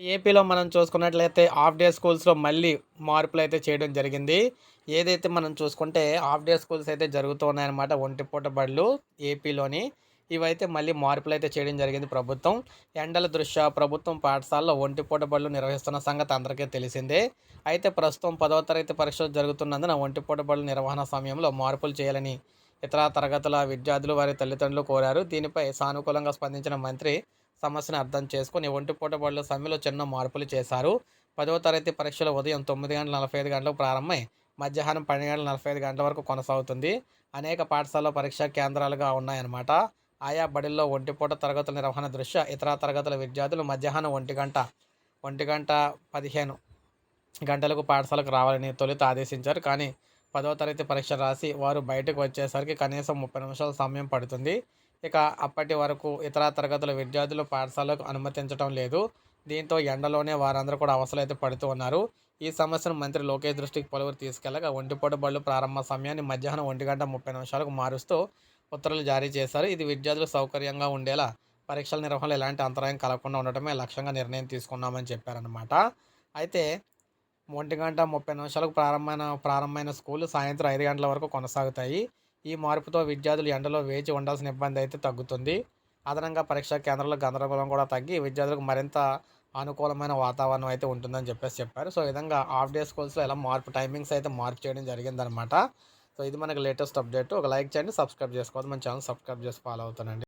ఏపీలో మనం చూసుకున్నట్లయితే హాఫ్ డే స్కూల్స్లో మళ్ళీ మార్పులు అయితే చేయడం జరిగింది. ఏదైతే మనం చూసుకుంటే హాఫ్ డే స్కూల్స్ అయితే జరుగుతున్నాయన్నమాట ఒంటిపూట బడులు ఏపీలోని. ఇవైతే మళ్ళీ మార్పులు అయితే చేయడం జరిగింది ప్రభుత్వం. ఎండల దృష్ట్యా ప్రభుత్వం పాఠశాలలో ఒంటిపూట బడులు నిర్వహిస్తున్న సంగతి అందరికీ తెలిసిందే. అయితే ప్రస్తుతం పదవ తరగతి పరీక్షలు జరుగుతున్నందున ఒంటిపూట బడుల నిర్వహణ సమయంలో మార్పులు చేయాలని ఇతర తరగతుల విద్యార్థులు వారి తల్లిదండ్రులు కోరారు. దీనిపై సానుకూలంగా స్పందించిన మంత్రి సమస్యను అర్థం చేసుకుని ఒంటిపూట బడుల సమయంలో చిన్న మార్పులు చేశారు. పదవ తరగతి పరీక్షలు ఉదయం తొమ్మిది గంటల నలభై ఐదు గంటలకు ప్రారంభమై మధ్యాహ్నం పన్నెండు గంటల నలభై ఐదు గంటల వరకు కొనసాగుతుంది. అనేక పాఠశాలలో పరీక్షా కేంద్రాలుగా ఉన్నాయన్నమాట. ఆయా బడుల్లో ఒంటిపూట తరగతుల నిర్వహణ దృష్ట్యా ఇతర తరగతుల విద్యార్థులు మధ్యాహ్నం ఒంటి గంట ఒంటి గంట పదిహేను గంటలకు పాఠశాలకు రావాలని తొలుత ఆదేశించారు. కానీ పదవ తరగతి పరీక్ష రాసి వారు బయటకు వచ్చేసరికి కనీసం ముప్పై నిమిషాల సమయం పడుతుంది. ఇక అప్పటి వరకు ఇతర తరగతుల విద్యార్థులు పాఠశాలకు అనుమతించడం లేదు. దీంతో ఎండలోనే వారందరూ కూడా అవసరమైతే పడుతూ ఉన్నారు. ఈ సమస్యను మంత్రి లోకేష్ దృష్టికి పలువురు తీసుకెళ్ళగా ఒంటిపూట బళ్ళు ప్రారంభ సమయాన్ని మధ్యాహ్నం ఒంటి గంట ముప్పై నిమిషాలకు మారుస్తూ ఉత్తర్వులు జారీ చేశారు. ఇది విద్యార్థులు సౌకర్యంగా ఉండేలా పరీక్షల నిర్వహణలో ఎలాంటి అంతరాయం కలగకుండా ఉండటమే లక్ష్యంగా నిర్ణయం తీసుకున్నామని చెప్పారనమాట అయితే ఒంటి గంట ముప్పై నిమిషాలకు ప్రారంభమైన ప్రారంభమైన స్కూల్ సాయంత్రం ఐదు గంటల వరకు కొనసాగుతాయి. ఈ మార్పుతో విద్యార్థులు ఎండలో వేచి ఉండాల్సిన ఇబ్బంది అయితే తగ్గుతుంది. అదనంగా పరీక్షా కేంద్రాల్లో గందరగోళం కూడా తగ్గి విద్యార్థులకు మరింత అనుకూలమైన వాతావరణం అయితే ఉంటుందని చెప్పేసి చెప్పారు. సో ఈ విధంగా హాఫ్ డే స్కూల్స్లో ఎలా మార్పు టైమింగ్స్ అయితే మార్పు చేయడం జరిగిందనమాట సో ఇది మనకి లేటెస్ట్ అప్డేట్. ఒక లైక్ చేయండి సబ్స్క్రైబ్ చేసుకోవద్దు. మన ఛానల్ సబ్స్క్రైబ్ చేసి ఫాలో అవుతానండి